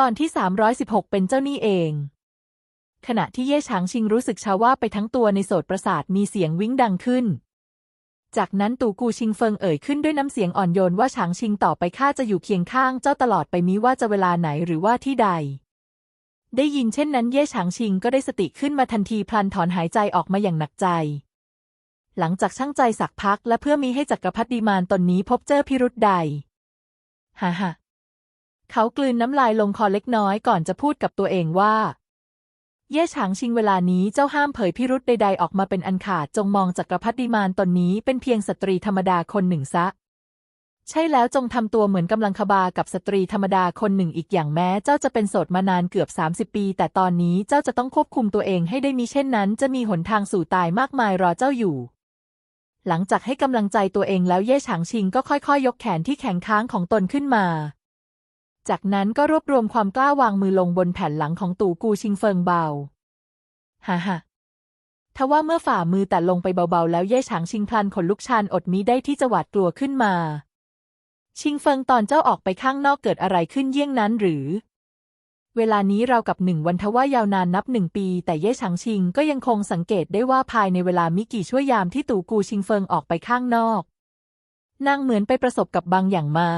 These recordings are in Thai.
ตอนที่ 316 เป็นเจ้าหนี้เอง ขณะที่เย่ฉางชิงรู้สึกชาว่าไปทั้งตัวในโสตประสาทมีเสียงวิ้งดังขึ้น จากนั้นตู่กูชิงเฟิงเอ่ยขึ้นด้วยน้ำเสียงอ่อนโยนว่าฉางชิงต่อไปข้าจะอยู่เคียงข้างเจ้าตลอดไปมิว่าจะเวลาไหนหรือว่าที่ใด ได้ยินเช่นนั้นเย่ฉางชิงก็ได้สติขึ้นมาทันทีพลันถอนหายใจออกมาอย่างหนักใจ หลังจากช่างใจสักพักและเพื่อมีให้จักรพรรดิมานตนนี้พบเจอพิรุธใด ฮ่าฮ่า เขากลืนน้ำลายลงคอเล็กน้อยก่อนจะพูดกับตัวเองว่า เย่ฉางชิงเวลานี้เจ้าห้ามเผยพิรุธใดๆออกมาเป็นอันขาดจงมองจักรพรรดิมานตนนี้เป็นเพียงสตรีธรรมดาคนหนึ่งซะ ใช่แล้วจงทำตัวเหมือนกำลังขบากับสตรีธรรมดาคนหนึ่งอีกอย่างแม้เจ้าจะเป็นโสดมานานเกือบ 30 ปี แต่ตอนนี้เจ้าจะต้องควบคุมตัวเองให้ได้มีเช่นนั้น จะมีหนทางสู่ตายมากมายรอเจ้าอยู่หลังจากให้กำลังใจตัวเองแล้วเย่ฉางชิงก็ค่อยๆยกแขนที่แข็งค้างของตนขึ้นมา จากนั้นก็รวบรวมความกล้าวางมือลงบนแผ่นหลังของตู่กูชิงเฟิงเบาฮ่าฮ่าทว่าเมื่อฝ่ามือแต่ลงไปเบาๆ แล้วเย่ฉางชิงพลันขนลุกชานอดมิได้ที่จะหวาดกลัวขึ้นมา ชิงเฟิงตอนเจ้าออกไปข้างนอกเกิดอะไรขึ้นเยี่ยงนั้นหรือ เวลานี้เรากับหนึ่งวันทว่ายาวนานนับหนึ่งปี แต่เย่ฉางชิงก็ยังคงสังเกตได้ว่าภายในเวลามิกี่ชั่วยามที่ตู่กูชิงเฟิงออกไปข้างนอก นางเหมือนไปประสบกับบางอย่างมา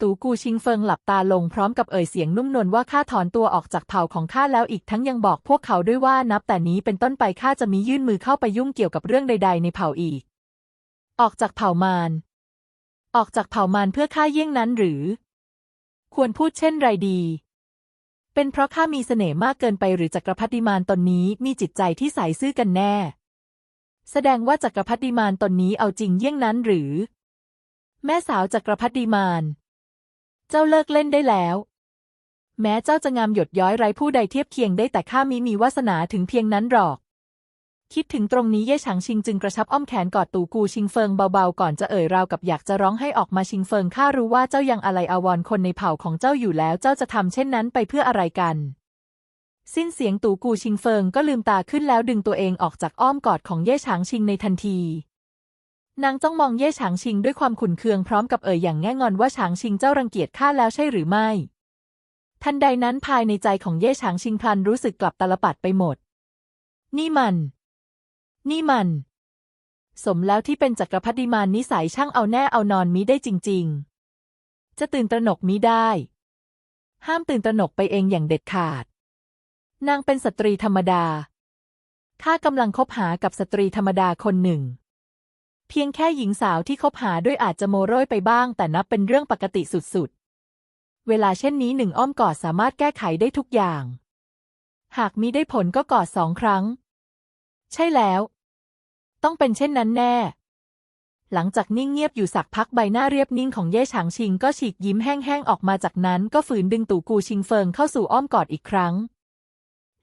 ตู่กูชิงเฟิงหลับตาลงพร้อมกับเอ่ยเสียงนุ่มนวลว่าข้าถอนตัวออกจากเผ่าของข้าแล้วอีกทั้งยังบอกพวกเขาด้วยว่านับแต่นี้เป็นต้นไปข้าจะมียื่นมือเข้าไปยุ่งเกี่ยวกับเรื่องใด ๆ ในเผ่าอีก ออกจากเผ่ามาร ออกจากเผ่ามารเพื่อข้าเยี่ยงนั้นหรือ ควรพูดเช่นไรดี เป็นเพราะข้ามีเสน่ห์มากเกินไปหรือจักรพรรดิมารตนนี้มีจิตใจที่ใสซื่อกันแน่ แสดงว่าจักรพรรดิมารตนนี้เอาจริงเยี่ยงนั้นหรือ แม่สาวจักรพรรดิมาร เจ้าเลิกเล่นได้แล้ว แม้เจ้าจะงามหยดย้อยไร้ผู้ใดเทียบเคียงได้แต่ข้ามิมีวาสนาถึงเพียงนั้นหรอก คิดถึงตรงนี้เย่ฉางชิงจึงกระชับอ้อมแขนกอดตูกูชิงเฟิงเบาๆก่อนจะเอ่ยราวกับอยากจะร้องให้ออกมาชิงเฟิงข้ารู้ว่าเจ้ายังอะไรอาวรคนในเผ่าของเจ้าอยู่แล้วเจ้าจะทำเช่นนั้นไปเพื่ออะไรกันสิ้นเสียงตูกูชิงเฟิงก็ลืมตาขึ้นแล้วดึงตัวเองออกจากอ้อมกอดของเย่ฉางชิงในทันที นางจ้องมองเย่ฉางชิงด้วยความขุ่นเคืองพร้อมกับเอ่ยอย่างแง่งอนว่าฉางชิงเจ้ารังเกียจข้าแล้วใช่หรือไม่ ทันใดนั้นภายในใจของเย่ฉางชิงพลันรู้สึกกลับตลปัดไปหมด นี่มัน นี่มัน สมแล้วที่เป็นจักรพรรดิมารนิสัยช่างเอาแน่เอานอนมิได้จริง ๆ จะตื่นตระหนกมิได้ ห้ามตื่นตระหนกไปเองอย่างเด็ดขาด นางเป็นสตรีธรรมดาข้ากำลังคบหากับสตรีธรรมดาคนหนึ่ง เพียงแค่หญิงสาวที่คบหาด้วยอาจจะโมโรยไปบ้าง แต่นับเป็นเรื่องปกติสุดๆ เวลาเช่นนี้หนึ่งอ้อมกอดสามารถแก้ไขได้ทุกอย่าง หากมิได้ผลก็กอดสองครั้ง ใช่แล้ว ต้องเป็นเช่นนั้นแน่ หลังจากนิ่งเงียบอยู่สักพักใบหน้าเรียบนิ่งของเย่ฉางชิงก็ฉีกยิ้มแห้งๆออกมาจากนั้นก็ฝืนดึงตู่กูชิงเฟิงเข้าสู่อ้อมกอดอีกครั้ง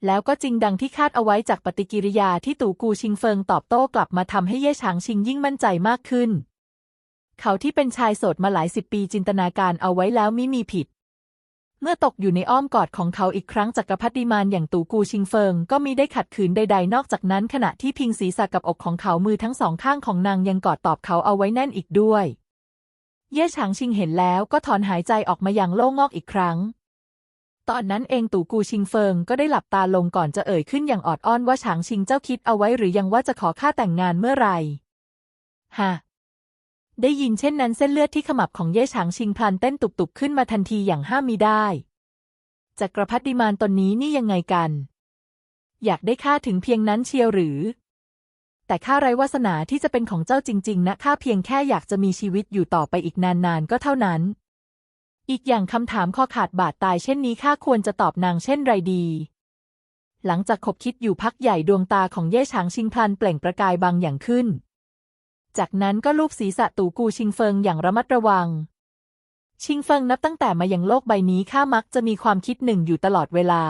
แล้วก็จริงดังที่คาดเอาไว้จากปฏิกิริยาที่ตู่กูชิงเฟิงตอบโต้กลับมาทำให้เย่ฉางชิงยิ่งมั่นใจมากขึ้น เขาที่เป็นชายโสดมาหลายสิบปีจินตนาการเอาไว้แล้วมิมีผิด เมื่อตกอยู่ในอ้อมกอดของเขาอีกครั้งจักรพรรดิมารอย่างตู่กูชิงเฟิงก็มีได้ขัดขืนใด ๆ นอกจากนั้นขณะที่พิงศีรษะกับอกของเขามือทั้งสองข้างของนางยังกอดตอบเขาเอาไว้แน่นอีกด้วย เย่ฉางชิงเห็นแล้วก็ถอนหายใจออกมาอย่างโล่งอกอีกครั้ง ตอนนั้นเองตู่กูชิงเฟิงก็ได้หลับตาลงก่อนจะเอ่ยขึ้นอย่างออดอ้อนว่าฉางชิงเจ้าคิดเอาไว้หรือยังว่าจะขอข้าแต่งงานเมื่อไหร่ฮะได้ยินเช่นนั้นเส้นเลือดที่ขมับของเย่ฉางชิงพลันเต้นตุบๆขึ้นมาทันทีอย่างห้ามมิได้จักรพรรดิมารตนนี้นี่ยังไงกัน อยากได้ข้าถึงเพียงนั้นเชียวหรือ แต่ข้าไร้วาสนาที่จะเป็นของเจ้าจริง ๆ นะข้าเพียงแค่อยากจะมีชีวิตอยู่ต่อไปอีกนานๆก็เท่านั้น อีกอย่างคำถามข้อขาดบาดตายเช่นนี้ข้าควรจะตอบนางเช่นไรดี หลังจากคบคิดอยู่พักใหญ่ดวงตาของเย่ฉางชิงพลันเปล่งประกายบางอย่างขึ้น จากนั้นก็ลูบศีรษะตู่กูชิงเฟิงอย่างระมัดระวัง ชิงเฟิงนับตั้งแต่มายังโลกใบนี้ข้ามักจะมีความคิดหนึ่งอยู่ตลอดเวลา